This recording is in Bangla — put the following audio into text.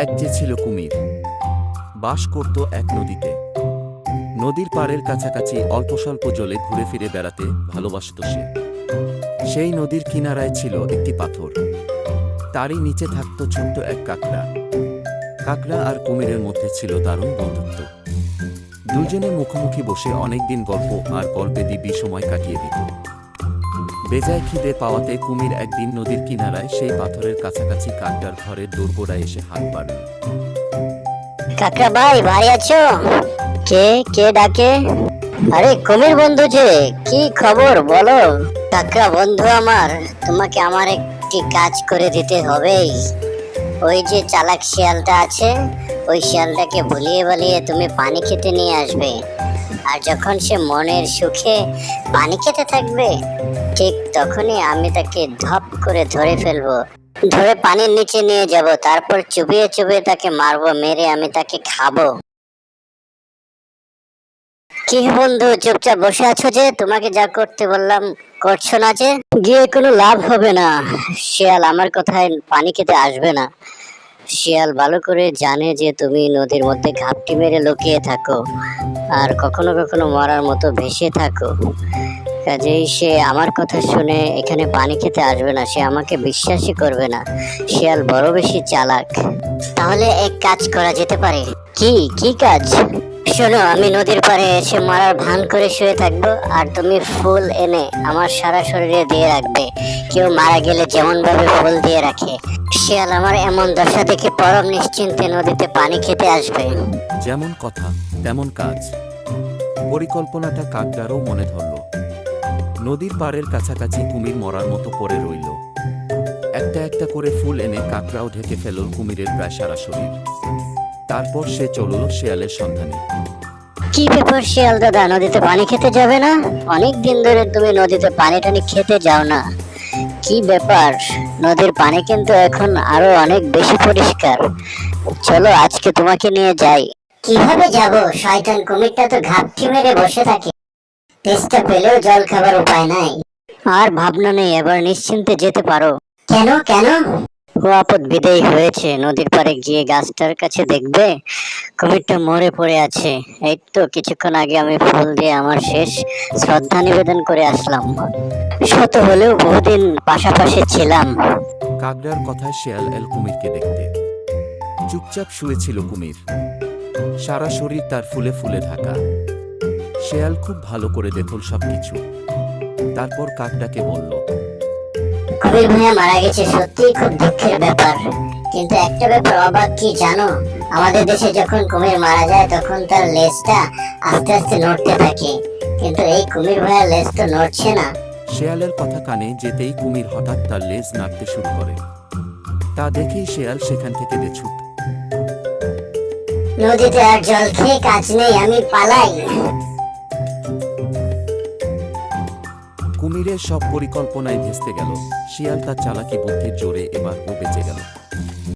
এক যে ছিল কুমির, বাস করত এক নদীতে। নদীর পাড়ের কাছাকাছি অল্প স্বল্প জলে ঘুরে ফিরে বেড়াতে ভালোবাসত সে। সেই নদীর কিনারায় ছিল একটি পাথর। তারই নিচে থাকত ছোট্ট এক কাকড়া। কাকড়া আর কুমিরের মধ্যে ছিল দারুণ বন্ধুত্ব। দুজনে মুখোমুখি বসে অনেকদিন গল্প আর গল্পে দিব্যি সময় কাটিয়ে দিত। বেজায় খিদে পাওয়াতে কুমির একদিন নদীর কিনারায় সেই পাথরের কাছাকাছি কাকড়ার ঘরের দোরগোড়ায় এসে হাত বাড়ল। কাকা ভাই ভাই আছো? কে কে ডাকে? আরে, কুমির বন্ধু যে, কি খবর বলো? কাকা বন্ধু আমার, তোমাকে আমার একটি কাজ করে দিতে হবেই। ওই যে চালাক শিয়ালটা আছে, ওই শিয়ালটাকে ভুলিয়ে বলিয়ে তুমি পানি খেতে নিয়ে আসবে। আর যখন সে মনের সুখে পানি খেতে থাকবে, ঠিক তখনই আমি তাকে ধপ করে ধরে ফেলব। ধরে পানির নিচে নিয়ে যাব, তারপর চুবিয়ে চুবিয়ে তাকে মারবো, মেরে আমি তাকে খাব। কি বন্ধু, চুপচাপ বসে আছো যে? তোমাকে যা করতে বললাম, করছ না যে? গিয়ে কোনো লাভ হবে না। শিয়াল, আমার কথায় পানি খেতে আসবে না। শিয়াল ভালো করে জানে যে তুমি নদীর মধ্যে ঘাপটি মেরে লুকিয়ে থাকো আর কখনো কখনো মরার মতো ভেসে থাকো। কাজেই সে আমার কথা শুনে এখানে পানি খেতে আসবে না, সে আমাকে বিশ্বাসই করবে না। শিয়াল বড় বেশি চালাক। তাহলে এক কাজ করা যেতে পারে। কি? কি কাজ? শোনো, আমি নদীর পাড়ে এসে মারার ভান করে শুয়ে থাকব, আর তুমি ফুল এনে আমার সারা শরীরে দিয়ে রাখবে। কেউ মারা গেলে যেমন ভাবে ফুল দিয়ে রাখে। শিয়াল, আমার এমন দশা দেখে পরম নিশ্চিন্তে নদীতে পানি খেতে আসবে। যেমন কথা, তেমন কাজ। পরিকল্পনাটা কাকড়ারও মনে ধরল। নদীর পাড়ের কাছাকাছি কুমির মরার মতো পড়ে রইল। একটা একটা করে ফুল এনে কাকড়াও ঢেকে ফেলল কুমিরের প্রায় সারা শরীর। তারপর সে চলল শেয়ালের সন্ধানে। কি ব্যাপার শিয়াল দাদা? নদীতে পানি খেতে যাবে না? অনেক দিন ধরে তুমি নদীতে পানি টানি খেতে যাও না। কি ব্যাপার? নদীর পানি কিন্তু এখন আরও অনেক বেশি পরিষ্কার। চলো, আজকে তোমাকে নিয়ে যাই। কীভাবে যাব? শয়তান কুমিরটা তো ঘাপটি মেরে বসে থাকে। তেষ্টা পেলেও জল খাবার উপায় নাই। আর ভাবনা নেই, এবার নিশ্চিন্তে যেতে পারো। কেন? কেন? ও আপদ বিদেয় হয়েছে। নদীর পাড়ে গিয়ে গাছটার কাছে দেখবে কুমিরটা মরে পড়ে আছে। এই তো কিছুক্ষণ আগে আমি ফুল দিয়ে আমার শেষ শ্রদ্ধা নিবেদন করে আসলাম। শত হলেও বহুদিন পাশাপাশি ছিলাম। কাকড়ার কথায় শেয়াল এল কুমিরকে দেখতে। চুপচাপ শুয়েছিল কুমির। সারা শরীর তার ফুলে ফুলে ঢাকা। শেয়াল খুব ভালো করে দেখল সবকিছু। তারপর কাকড়াকে বলল কুমির ভাইয়া মারা গেছে সত্যি খুব দুঃখের ব্যাপার। কিন্তু একটা ব্যাপার অবাক কি জানো? আমাদের দেশে যখন কুমির মারা যায় তখন তার লেজটা আস্তে আস্তে নড়তে থাকে। কিন্তু এই কুমির ভাইয়ার লেজ তো নড়ছে না। শেয়ালের কথা কানে যেতেই কুমির হঠাৎ তার লেজ নাড়তে শুরু করে। তা দেখেই শেয়াল সেখান থেকে দেছুট নদীতে আর জল খেয়ে কাজ নেই আমি পালাই। কুমিরের সব পরিকল্পনায় ভেস্তে গেল। শিয়াল তার চালাকি বুদ্ধির জোরে এবার ও বেঁচে গেল।